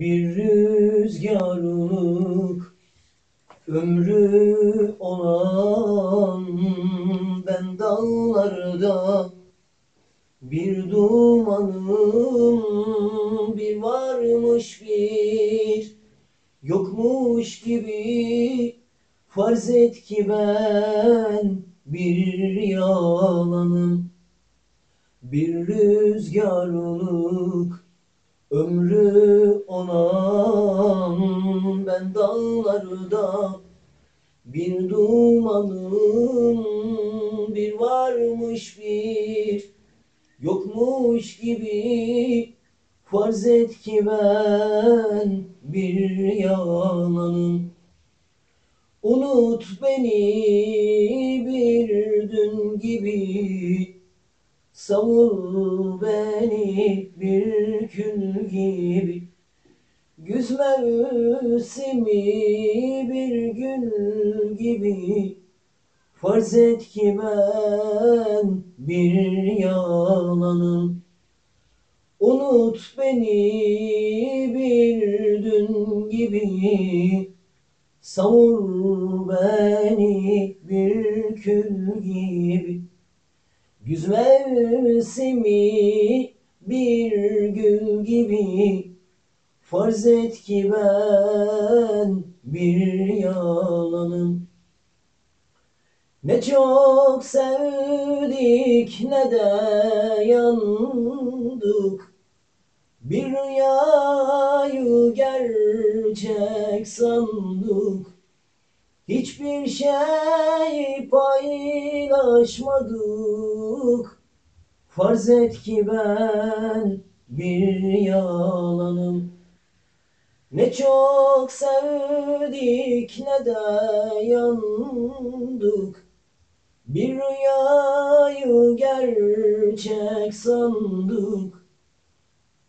Bir rüzgarlık ömrü olan ben dağlarda bir dumanım bir varmış bir yokmuş gibi farz et ki ben bir yalanım. Bir rüzgarlık ömrü olan ben dağlarda bir dumanım. Bir varmış bir yokmuş gibi farz et ki ben bir yalanım. Unut beni bir dün gibi Savur beni bir kül gibi. Güz mevsimi bir gül gibi. Farz et ki ben bir yalanım. Unut beni bir dün gibi. Savur beni bir kül gibi Güz mevsimi bir gül gibi. Farz et ki ben bir yalanım. Ne çok sevdik ne de yandık. Bir rüyayı gerçek sandık Hiçbir şey paylaşmadık. Farz et ki ben bir yalanım. Ne çok sevdik ne de yandık. Bir rüyayı gerçek sandık.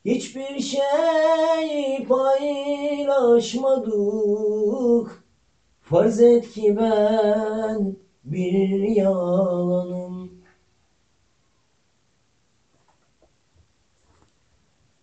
Hiçbir şey paylaşmadık Farz et ki ben bir yalanım